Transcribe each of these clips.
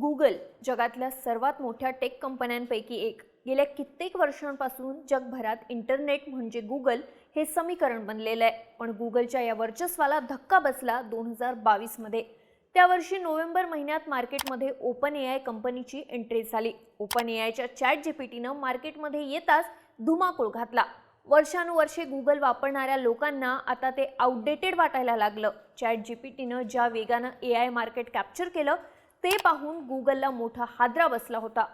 Google जगातल्या सर्वात मोठ्या टेक कंपन्यांपैकी एक. गेल्या कित्येक वर्षांपासून जगभरात इंटरनेट म्हणजे गुगल हे समीकरण बनलेलं आहे. पण गुगलच्या या वर्चस्वाला धक्का बसला दोन हजार बावीसमध्ये. त्यावर्षी नोव्हेंबर महिन्यात मार्केटमध्ये ओपन ए आय कंपनीची एंट्री झाली. ओपन ए आयच्या चॅट जीपीटीनं मार्केटमध्ये येताच धुमाकूळ घातला. वर्षानुवर्षे गुगल वापरणाऱ्या लोकांना आता ते आउटडेटेड वाटायला लागलं. चॅट जीपीटीनं ज्या वेगानं ए आय मार्केट कॅप्चर केलं ते पाहून गुगलला मोठा हादरा बसला होता.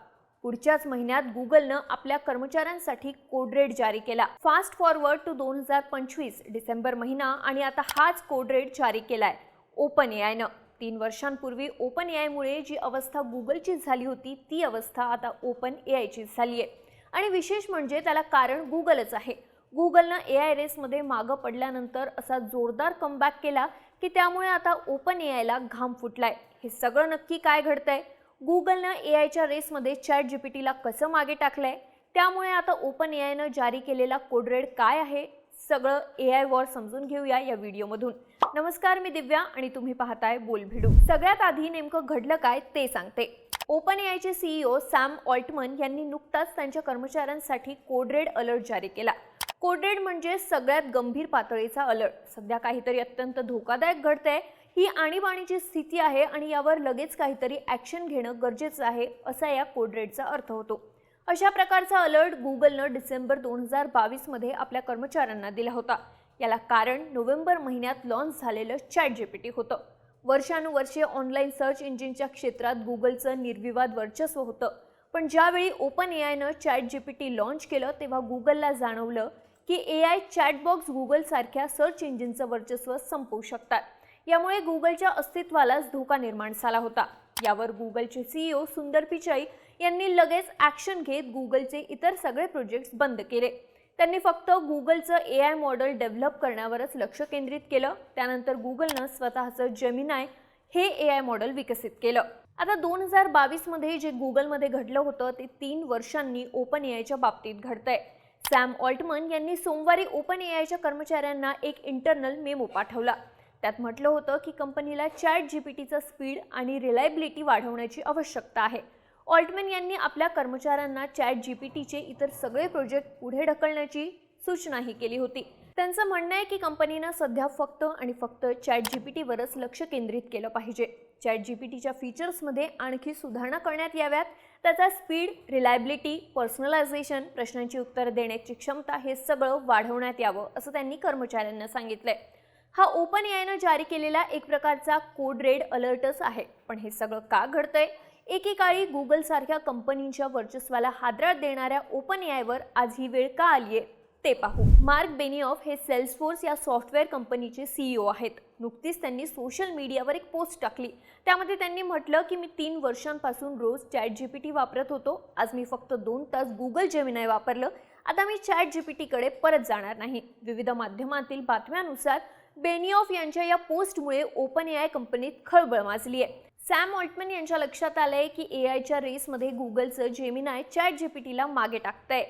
पुढच्याच महिन्यात गुगलनं आपल्या कर्मचाऱ्यांसाठी कोडरेट जारी केला. फास्ट फॉरवर्ड टू दोन हजार पंचवीस डिसेंबर महिना आणि आता हाच कोडरेट जारी केलाय. ओपन ए आयनं. तीन वर्षांपूर्वी ओपन ए आयमुळे जी अवस्था गुगलची झाली होती ती अवस्था आता ओपन ए आयची झाली आहे आणि विशेष म्हणजे त्याला कारण गुगलच आहे. गुगलनं ए आय रेसमध्ये मागं पडल्यानंतर असा जोरदार कमबॅक केला की त्यामुळे आता ओपन ए आयला घाम फुटलाय. हे सगळं नक्की काय घडतंय? गुगलनं ए आयच्या रेसमध्ये चॅट जीपीटीला कसं मागे टाकलंय? त्यामुळे आता ओपन ए आयनं जारी केलेला कोड रेड काय आहे? सगळं ए आय वॉर समजून घेऊया या व्हिडिओमधून. नमस्कार मी दिव्या आणि तुम्ही पाहताय बोलभिडू सगळ्यात आधी नेमकं घडलं काय ते सांगते. ओपन ए आयचे सीईओ सॅम ऑल्टमन यांनी नुकताच त्यांच्या कर्मचाऱ्यांसाठी कोड रेड अलर्ट जारी केला. कोडेड म्हणजे सगळ्यात गंभीर पातळीचा अलर्ट. सध्या काहीतरी अत्यंत धोकादायक घडतंय. ही आणीबाणीची स्थिती आहे आणि यावर लगेच काहीतरी ॲक्शन घेणं गरजेचं आहे असा या कोड रेडचा अर्थ होतो. अशा प्रकारचा अलर्ट गुगलनं डिसेंबर दोन हजार बावीसमध्ये आपल्या कर्मचाऱ्यांना दिला होता. याला कारण नोव्हेंबर महिन्यात लॉन्च झालेलं चॅट जीपीटी होतं. वर्षानुवर्षे ऑनलाईन सर्च इंजिनच्या क्षेत्रात गुगलचं निर्विवाद वर्चस्व होतं. पण ज्यावेळी ओपन ए आयनं चॅट जीपीटी लॉन्च केलं तेव्हा गुगलला जाणवलं की ए आय चॅटबॉक्स गुगलसारख्या सर्च इंजिनचं वर्चस्व संपवू शकतात. यामुळे गुगलच्या अस्तित्वालाच धोका निर्माण झाला होता. यावर गुगलचे सीईओ सुंदर पिचाई यांनी लगेच ॲक्शन घेत गुगलचे इतर सगळे प्रोजेक्ट्स बंद केले. त्यांनी फक्त गुगलचं ए आय मॉडेल डेव्हलप करण्यावरच लक्ष केंद्रित केलं. त्यानंतर गुगलनं स्वतःचं जेमिनाय हे ए आय मॉडेल विकसित केलं. आता दोन हजार बावीसमध्ये जे गुगलमध्ये घडलं होतं ते तीन वर्षांनी ओपन ए आयच्या बाबतीत घडतंय. सॅम ऑल्टमन यांनी सोमवारी ओपन ए आयच्या कर्मचाऱ्यांना एक इंटरनल मेमो पाठवला. त्यात म्हटलं होतं की कंपनीला चॅट जीपीटीचा स्पीड आणि रिलायबिलिटी वाढवण्याची आवश्यकता आहे. ऑल्टमन यांनी आपल्या कर्मचाऱ्यांना चॅट जीपीटीचे इतर सगळे प्रोजेक्ट पुढे ढकलण्याची सूचनाही केली होती. त्यांचं म्हणणं आहे की कंपनीनं सध्या फक्त आणि फक्त चॅट जीपीटीवरच लक्ष केंद्रित केलं पाहिजे. चॅट टीच्या फीचर्समध्ये आणखी सुधारणा करण्यात याव्यात. त्याचा स्पीड रिलायबिलिटी पर्सनलायझेशन प्रश्नांची उत्तरं देण्याची क्षमता हे सगळं वाढवण्यात यावं असं त्यांनी कर्मचाऱ्यांना सांगितलंय. हा ओपन एआयनं जारी केलेला एक प्रकारचा कोड रेड अलर्टच आहे पण हे सगळं का घडतंय? एकेकाळी गुगलसारख्या कंपनींच्या वर्चस्वाला हादरा देणाऱ्या ओपन एआयवर आज ही वेळ का आली आहे ते पाहू. मार्क बेनिऑफ हे सेल्सफोर्स या सॉफ्टवेअर कंपनीचे सीईओ आहेत. नुकतीच त्यांनी सोशल मीडियावर एक पोस्ट टाकली. त्यामध्ये त्यांनी म्हटलं की मी तीन वर्षांपासून रोज चॅट जी पी टी वापरत होतो. आज मी फक्त दोन तास गुगल जेमिनाय वापरलं. आता मी चॅट जी पी टीकडे परत जाणार नाही. विविध माध्यमातील बातम्यानुसार बेनिऑफ यांच्या या पोस्टमुळे ओपन ए आय कंपनीत खळबळ माजली आहे. सॅम ऑल्टमन यांच्या लक्षात आलंय की ए आयच्या रेसमध्ये गुगलचं जेमिनाय चॅट जी पी टीला मागे टाकतंय.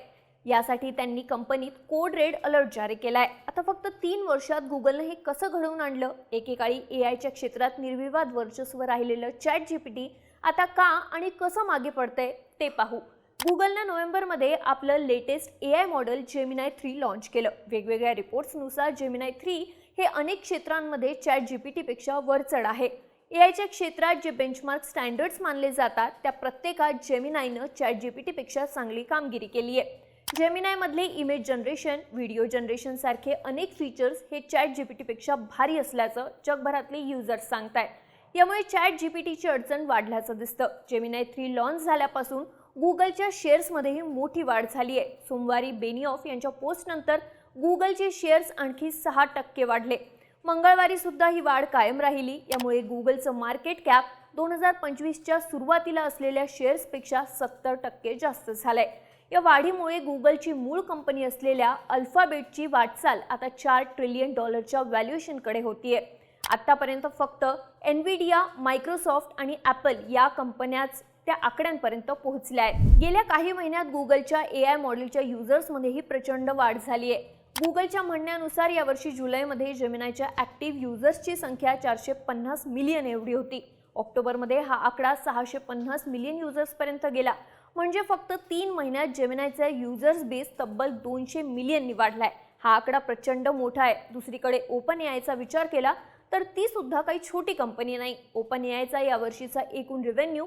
यासाठी त्यांनी कंपनीत कोड रेड अलर्ट जारी केला आहे आता फक्त तीन वर्षात गुगलनं हे कसं घडवून आणलं? एकेकाळी ए आयच्या क्षेत्रात निर्विवाद वर्चस्व राहिलेलं चॅट जीपीटी आता का आणि कसं मागे पडतंय ते पाहू. गुगलनं नोव्हेंबरमध्ये आपलं latest A I model Gemini three launch केलं. वेगवेगळ्या रिपोर्ट्सनुसार जेमिनाय थ्री हे अनेक क्षेत्रांमध्ये चॅट जीपीटीपेक्षा वरचढ आहे. ए आयच्या क्षेत्रात जे बेंचमार्क स्टँडर्ड्स मानले जातात त्या प्रत्येकात जेमिनायनं चॅट जीपीटीपेक्षा चांगली कामगिरी केली आहे जेमिनायमधले इमेज जनरेशन व्हिडिओ जनरेशनसारखे अनेक फीचर्स हे चॅट जीपीटीपेक्षा भारी असल्याचं जगभरातले युजर्स सांगतायत. यामुळे चॅट जीपीटीची अडचण वाढल्याचं दिसतं. जेमिनाय थ्री लॉन्च झाल्यापासून गुगलच्या शेअर्समध्येही मोठी वाढ झाली आहे. सोमवारी बेनिऑफ यांच्या पोस्टनंतर गुगलचे शेअर्स आणखी सहा टक्के वाढले. मंगळवारी सुद्धा ही वाढ कायम राहिली. यामुळे गुगलचं मार्केट कॅप दोन हजार पंचवीसच्या सुरुवातीला असलेल्या शेअर्सपेक्षा सत्तर टक्के जास्त झालंय. या वाढीमुळे गुगलची मूळ कंपनी असलेल्या अल्फाबेटची वाटचाल आता चार ट्रिलियन डॉलरच्या व्हॅल्युएशनकडे होतीये. आत्तापर्यंत फक्त एनविडिया मायक्रोसॉफ्ट आणि ॲपल या कंपन्याच त्या आकड्यांपर्यंत पोहोचल्या आहेत. गेल्या काही महिन्यात गुगलच्या ए आय मॉडेलच्या युजर्समध्येही प्रचंड वाढ झाली आहे गुगलच्या म्हणण्यानुसार यावर्षी जुलैमध्ये जेमिनायच्या ॲक्टिव्ह युजर्सची संख्या चारशे पन्नास मिलियन एवढी होती. ऑक्टोबरमध्ये हा आकडा सहाशे पन्नास मिलियन युजर्सपर्यंत गेला. म्हणजे फक्त तीन महिन्यात जेमिनायचा युजर्स बेस तब्बल दोनशे मिलियननी वाढलाय हा आकडा प्रचंड मोठा आहे. दुसरीकडे ओपन एआयचा विचार केला तर ती सुद्धा काही छोटी कंपनी नाही. ओपन एआयचा यावर्षीचा एकूण रेव्हेन्यू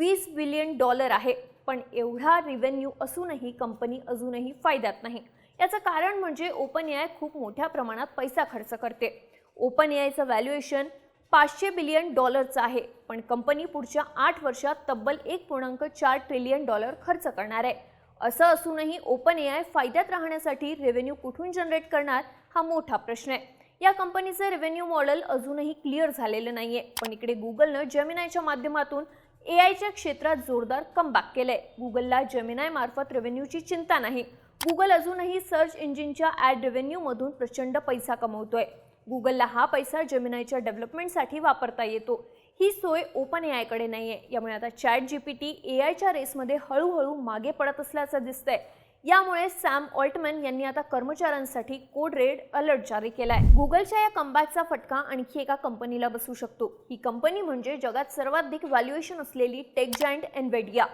वीस बिलियन डॉलर आहे. पण एवढा रिव्हेन्यू असूनही कंपनी अजूनही फायद्यात नाही. याचं कारण म्हणजे ओपन एआय खूप मोठ्या प्रमाणात पैसा खर्च करते. ओपन एआयचं व्हॅल्युएशन पाचशे बिलियन डॉलरचं आहे. पण कंपनी पुढच्या आठ वर्षात तब्बल एक पूर्णांक चार ट्रिलियन डॉलर खर्च करणार आहे. असं असूनही ओपन एआय फायद्यात राहण्यासाठी रेव्हेन्यू कुठून जनरेट करणार हा मोठा प्रश्न आहे. या कंपनीचं रेव्हेन्यू मॉडेल अजूनही क्लिअर झालेलं नाहीये. पण इकडे गुगलनं जमिनायच्या माध्यमातून एआयच्या क्षेत्रात जोरदार कमबॅक केलंय. गुगलला जमिनाय मार्फत रेव्हेन्यूची चिंता नाही. गुगल अजूनही सर्च इंजिनच्या ॲड रेव्हेन्यूमधून प्रचंड पैसा कमवतोय. गुगलला हा पैसा जेमिनायच्या डेव्हलपमेंटसाठी वापरता येतो. ही सोय ओपन ए आयकडे नाही आहे यामुळे आता chat G P T A आयच्या रेसमध्ये हळूहळू मागे पडत असल्याचं दिसतंय. यामुळे सॅम ऑल्टमॅन यांनी आता कर्मचाऱ्यांसाठी कोड रेड अलर्ट जारी केलाय. गुगलच्या या कंबॅकचा फटका आणखी एका कंपनीला बसू शकतो. ही कंपनी म्हणजे जगात सर्वाधिक व्हॅल्युएशन असलेली tech giant Nvidia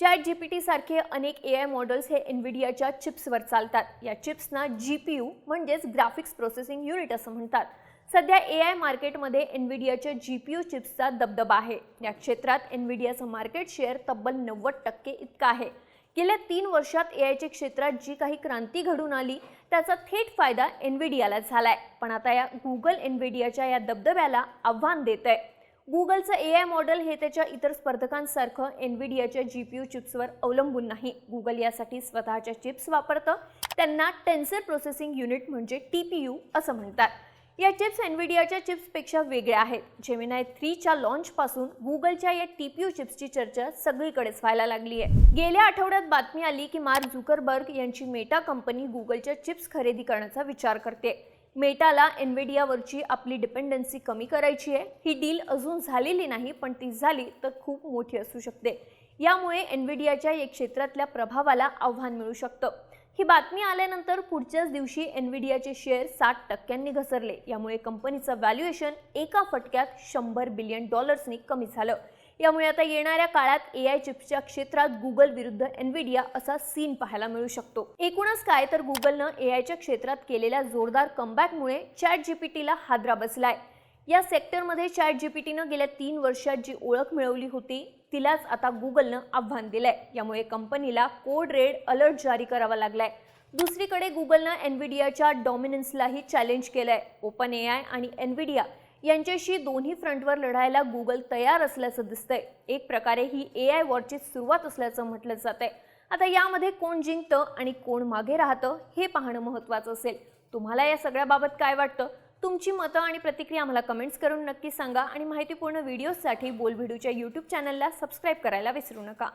chat G P T सारखे अनेक ए आय मॉडेल्स हे एनव्हिडियाच्या चिप्सवर चालतात. या चिप्सना जी पी यू म्हणजेच ग्राफिक्स प्रोसेसिंग युनिट असं म्हणतात. सध्या ए आय मार्केटमध्ये एनव्हिडियाच्या जी पी यू चिप्सचा दबदबा आहे. या क्षेत्रात एनव्हिडियाचं मार्केट शेअर तब्बल नव्वद टक्के इतका आहे. गेल्या तीन वर्षात ए आयच्या क्षेत्रात जी काही क्रांती घडून आली त्याचा थेट फायदा एनव्हिडियाला झाला आहे पण आता या गुगल एनव्हिडियाच्या या दबदब्याला आव्हान देत आहे गुगलचं ए आय मॉडेल हे त्याच्या इतर स्पर्धकांसारखं एनविडियाच्या जी पी यू चिप्सवर अवलंबून नाही. गुगल यासाठी स्वतःच्या चिप्स वापरतं. त्यांना टेन्सर प्रोसेसिंग युनिट म्हणजे टी पी यू असं म्हणतात. या चिप्स एनविडियाच्या चिप्सपेक्षा वेगळ्या आहेत. जेमिनाय थ्रीच्या लॉन्चपासून गुगलच्या या टी पी यू चिप्सची चर्चा सगळीकडेच व्हायला लागली आहे. गेल्या आठवड्यात बातमी आली की मार्क झुकरबर्ग यांची मेटा कंपनी गुगलच्या चिप्स खरेदी करण्याचा विचार करते. मेटाला एनविडियावरची आपली डिपेंडन्सी कमी करायची आहे. ही डील अजून झालेली नाही पण ती झाली तर खूप मोठी असू शकते. यामुळे एनविडियाच्या या क्षेत्रातल्या प्रभावाला आव्हान मिळू शकतं. ही बातमी आल्यानंतर पुढच्याच दिवशी एनविडियाचे शेअर साठ टक्क्यांनी घसरले. यामुळे कंपनीचं व्हॅल्युएशन एका फटक्यात शंभर बिलियन डॉलर्सनी कमी झालं. यामुळे आता येणाऱ्या काळात ए आय चिप्सच्या क्षेत्रात गुगल विरुद्ध एनविडिया असा सीन पाहायला मिळू शकतो. एकूणच काय तर गुगलनं ए आयच्या क्षेत्रात केलेल्या जोरदार कमबॅकमुळे चॅट जीपीटीला हादरा बसलाय. या सेक्टरमध्ये चॅट जीपीटीनं गेल्या तीन वर्षात जी ओळख मिळवली होती तिलाच आता गुगलनं आव्हान दिलंय. यामुळे कंपनीला कोड रेड अलर्ट जारी करावा लागलाय. दुसरीकडे गुगलनं एनविडियाच्या डॉमिनन्सलाही चॅलेंज केलंय ओपन ए आय आणि एनविडिया यांच्याशी दोन्ही फ्रंटवर लढायला गुगल तयार असल्याचं दिसतंय. एक प्रकारे ही ए आय वॉरची सुरुवात असल्याचं म्हटलं जात आहे आता यामध्ये कोण जिंकतं आणि कोण मागे राहतं हे पाहणं महत्त्वाचं असेल. तुम्हाला या सगळ्याबाबत काय वाटतं? तुमची मतं आणि प्रतिक्रिया आम्हाला कमेंट्स करून नक्की सांगा आणि माहितीपूर्ण व्हिडिओजसाठी बोलभिडूच्या यूट्यूब चॅनलला सबस्क्राईब करायला विसरू नका.